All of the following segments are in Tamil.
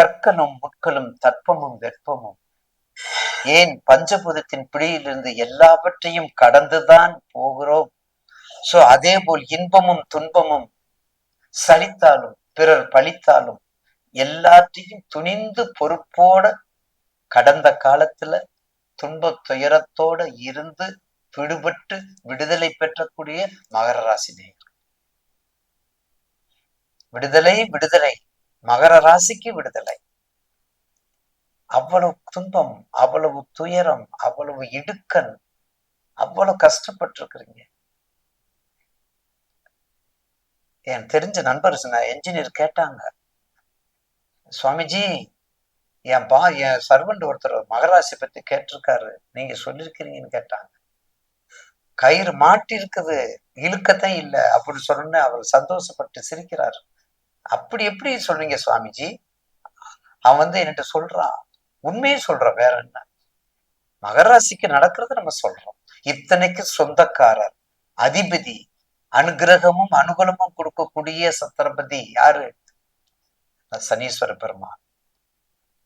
கற்களும் முட்களும் தற்பமும் வெப்பமும். ஏன் பஞ்சபூதத்தின் பிடியிலிருந்து எல்லாவற்றையும் கடந்துதான் போகிறோம்? சோ அதே போல் இன்பமும் துன்பமும் சலித்தாலும் பிறர் பழித்தாலும் எல்லாத்தையும் துணிந்து பொறுப்போட கடந்த காலத்துல துன்ப துயரத்தோட இருந்து விடுபட்டு விடுதலை பெற்றக்கூடிய மகர ராசி நேயர் விடுதலை விடுதலை. மகர ராசிக்கு விடுதலை. அவ்வளவு துன்பம் அவ்வளவு துயரம் அவ்வளவு இடுக்கன் அவ்வளவு கஷ்டப்பட்டிருக்கிறீங்க. என் தெரிஞ்ச நண்பர் என்ஜினியர் கேட்டாங்க சுவாமிஜி என் பா என் சர்வெண்ட் ஒருத்தர் மகராசி பத்தி கேட்டிருக்காரு நீங்க சொல்லிருக்கிறீங்கன்னு கேட்டாங்க. கயிறு மாட்டி இருக்குது இழுக்கத்தான் இல்லை அப்படின்னு சொன்னேன் அவர் சந்தோஷப்பட்டு சிரிக்கிறார். அப்படி எப்படி சொல்றீங்க சுவாமிஜி? அவன் வந்து என்கிட்ட சொல்றான் உண்மையை சொல்றான் வேற என்ன? மகராசிக்கு நடக்கிறத நம்ம சொல்றோம். இத்தனைக்கு சொந்தக்காரர் அதிபதி அனுகிரகமும் அனுகூலமும் கொடுக்கக்கூடிய சத்திரபதி யாரு? சனீஸ்வர பெருமான்.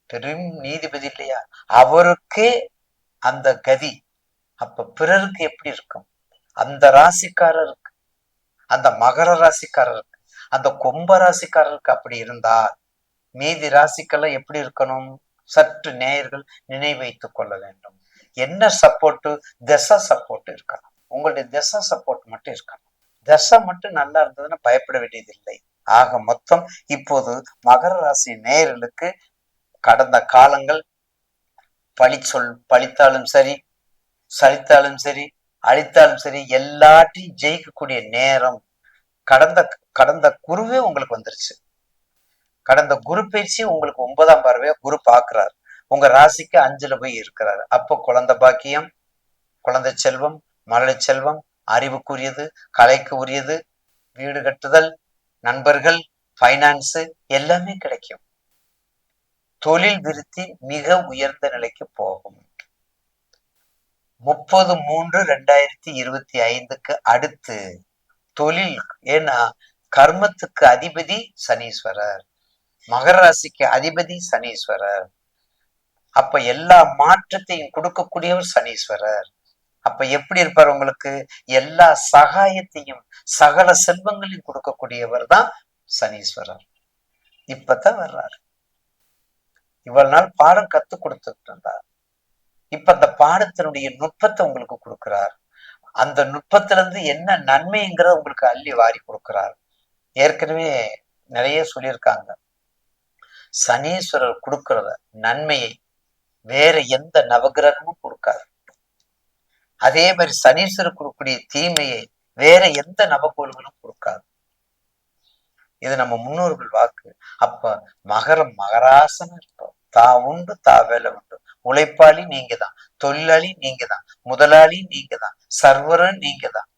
பெரும் நீதிபதி இல்லையா? அவருக்கே அந்த கதி. அப்ப பிறருக்கு எப்படி இருக்கும்? அந்த ராசிக்காரருக்கு அந்த மகர ராசிக்காரருக்கு அந்த கும்ப ராசிக்காரருக்கு அப்படி இருந்தால் மீதி ராசிக்கெல்லாம் எப்படி இருக்கணும்? சற்று நேயர்கள் நினைவைத்துக் கொள்ள வேண்டும். என்ன சப்போர்ட் தசை சப்போர்ட் இருக்கணும். உங்களுடைய தசை சப்போர்ட் மட்டும் இருக்கணும். தசை மட்டும் நல்லா இருந்ததுன்னா பயப்பட வேண்டியதில்லை. ஆக மொத்தம் இப்போது மகர ராசி நேயர்களுக்கு கடந்த காலங்கள் பழி சொல் பழித்தாலும் சரி சலித்தாலும் சரி அழித்தாலும் சரி எல்லாத்தையும் ஜெயிக்கக்கூடிய நேரம். கடந்த கடந்த குருவே உங்களுக்கு வந்துருச்சு. கடந்த குரு பயிற்சி உங்களுக்கு ஒன்பதாம் பார்வையா குரு பாக்குறாரு. உங்க ராசிக்கு அஞ்சுல போய் இருக்கிறாரு. அப்போ குழந்தை பாக்கியம் குழந்தை செல்வம் மழலை செல்வம் அறிவுக்குரியது கலைக்கு உரியது வீடு கட்டுதல் நண்பர்கள் ஃபைனான்ஸு எல்லாமே கிடைக்கும். தொழில் விருத்தி மிக உயர்ந்த நிலைக்கு போகும். முப்பது மூன்று ரெண்டாயிரத்தி இருபத்தி ஐந்துக்கு அடுத்து தொழில் ஏன்னா கர்மத்துக்கு அதிபதி சனீஸ்வரர். மகர ராசிக்கு அதிபதி சனீஸ்வரர். அப்ப எல்லா மாற்றத்தையும் கொடுக்கக்கூடியவர் சனீஸ்வரர். அப்ப எப்படி இருப்பார் உங்களுக்கு? எல்லா சகாயத்தையும் சகல செல்வங்களையும் கொடுக்கக்கூடியவர் தான் சனீஸ்வரர். இப்பதான் வர்றாரு. இவ்வளவு நாள் பாடம் கத்து கொடுத்துட்டு இருந்தார். இப்ப அந்த பாடத்தினுடைய நுட்பத்தை உங்களுக்கு கொடுக்கிறார். அந்த நுட்பத்திலிருந்து என்ன நன்மைங்கிறத உங்களுக்கு அள்ளி வாரி கொடுக்கிறார். ஏற்கனவே நிறைய சொல்லியிருக்காங்க. சனீஸ்வரர் கொடுக்கிறத நன்மையை வேற எந்த நவகிரகமும் கொடுக்காது. அதே மாதிரி சனீஸ்வரர் கொடுக்கக்கூடிய தீமையை வேற எந்த நவகோள்களும் கொடுக்காது. இது நம்ம முன்னோர்கள் வாக்கு. அப்ப மகரம் மகராசனம் இருப்போம். தா உண்டு தா வேலை உண்டு. உழைப்பாளி நீங்க தான் தொழிலாளி நீங்க தான் முதலாளி நீங்க தான் சர்வரும் நீங்க தான்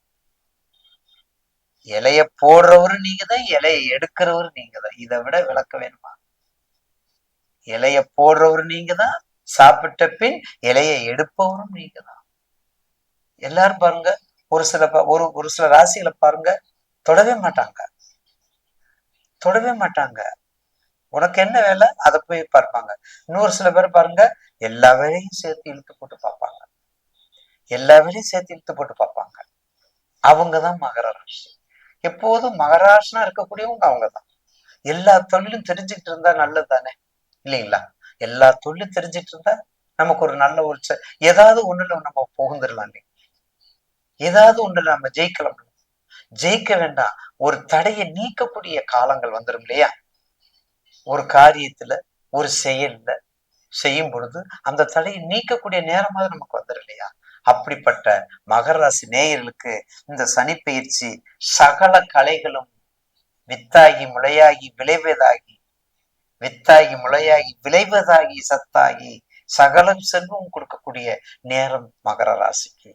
இலைய போடுறவரும் நீங்க தான் இலைய எடுக்கிறவரும் நீங்க தான் இதை விட விளக்க வேணுமா? இலைய போடுறவரு நீங்க தான் சாப்பிட்ட பின் இலைய எடுப்பவரும் நீங்க தான் எல்லாரும் பாருங்க ஒரு சில ஒரு ஒரு சில ராசிகளை பாருங்க தொடவே மாட்டாங்க. தொடவே மாட்டாங்க. உனக்கு என்ன வேலை? அதை போய் பார்ப்பாங்க. இன்னொரு சில பேர் பாருங்க எல்லா வேலையும் சேர்த்து இழுத்து போட்டு பார்ப்பாங்க. எல்லா வேலையும் சேர்த்து இழுத்து போட்டு பார்ப்பாங்க. அவங்கதான் மகர ராசி. எப்போதும் மகராசனா இருக்கக்கூடியவங்க அவங்கதான். எல்லா தொழிலும் தெரிஞ்சுக்கிட்டு இருந்தா நல்லது தானே இல்லைங்களா? எல்லா தொழிலும் தெரிஞ்சுட்டு இருந்தா நமக்கு ஒரு நல்ல ஒரு ஏதாவது ஒண்ணுல நம்ம புகுந்துடலாம் இல்லைங்க ஏதாவது ஒண்ணுல நம்ம ஜெயிக்கலாம் ஜெயிக்க வேண்டாம். ஒரு தடையை நீக்கக்கூடிய காலங்கள் வந்துடும் இல்லையா? ஒரு காரியத்துல ஒரு செயல்ல செய்யும் பொழுது அந்த தடையை நீக்கக்கூடிய நேரமாவது நமக்கு வந்துடும் இல்லையா அப்படிப்பட்ட மகராசி நேயர்களுக்கு இந்த சனி பயிற்சி சகல கலைகளும் வித்தாகி முளையாகி விளைவதாகி வித்தாகி முளையாகி விளைவதாகி சத்தாகி சகலம் செல்வம் கொடுக்கக்கூடிய நேரம் மகர ராசிக்கு.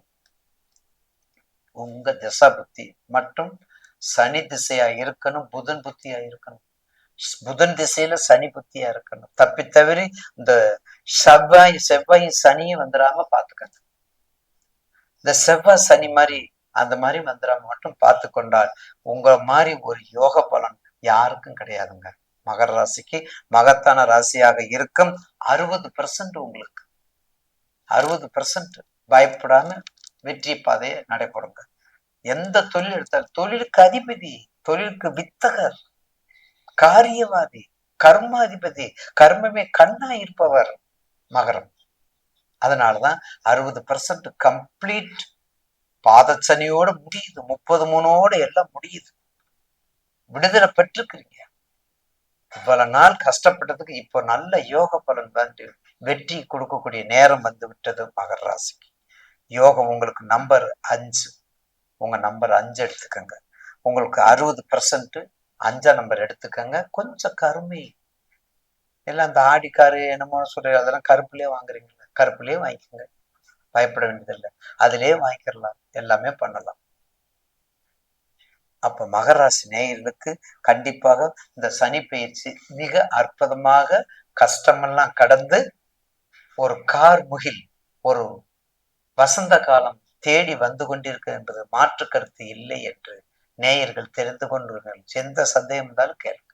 உங்க திசா புத்தி மற்றும் சனி திசையா இருக்கணும் புதன் புத்தியா இருக்கணும். புதன் திசையில சனி புத்தியா இருக்கணும். தப்பி தவிர இந்த செவ்வாய் செவ்வாயும் சனியும் வந்துடாம பாத்துக்கணும் இந்த செவ்வாய் சனி மாதிரி அந்த மாதிரி வந்துடாம மட்டும் பார்த்து கொண்டால் உங்க மாதிரி ஒரு யோக பலன் யாருக்கும் கிடையாதுங்க. மகர ராசிக்கு மகத்தான ராசியாக இருக்கும் அறுபது பெர்சன்ட் உங்களுக்கு. அறுபது பெர்சன்ட் பயப்படாம வெற்றி பாதையை நடைபெறுங்க. எந்த தொழில் எடுத்தாலும் தொழிலுக்கு அதிபதி தொழிலுக்கு வித்தகர். காரியவாதி கர்மாதிபதி கர்மமே கண்ணா இருப்பவர் மகரம். அதனாலதான் அறுபது பர்சன்ட் கம்ப்ளீட் பாதச்சனியோட முடியுது. முப்பது மூணோட எல்லாம் முடியுது. விடுதலை பெற்றுக்கிறீங்க இவ்வளவு நாள் கஷ்டப்பட்டதுக்கு இப்போ நல்ல யோக பலன் வந்து வெற்றி கொடுக்கக்கூடிய நேரம் வந்து விட்டது மகர ராசிக்கு. யோகம் உங்களுக்கு நம்பர் அஞ்சு. உங்க நம்பர் அஞ்சு எடுத்துக்கோங்க. உங்களுக்கு அறுபது பர்சன்ட் அஞ்சா நம்பர் எடுத்துக்கோங்க. கொஞ்சம் கருமை. எல்லாம் அந்த ஆடிக்காரு என்னமோ சொல்லி அதெல்லாம் கருப்புலயே வாங்குறீங்களா கருப்புலயே வாங்கிக்கோங்க. பயப்பட வேண்டியதில்லை. அதுலயே வாங்கிக்கிறலாம் எல்லாமே பண்ணலாம். அப்ப மகராசி நேயர்களுக்கு கண்டிப்பாக இந்த சனி பயிற்சி மிக அற்புதமாக கஷ்டமெல்லாம் கடந்து ஒரு கார் முகில் ஒரு வசந்த காலம் தேடி வந்து கொண்டிருக்கு என்பது மாற்று கருத்து இல்லை என்று நேயர்கள் தெரிந்து கொண்டு எந்த சந்தேகம் இருந்தாலும் கேளுங்க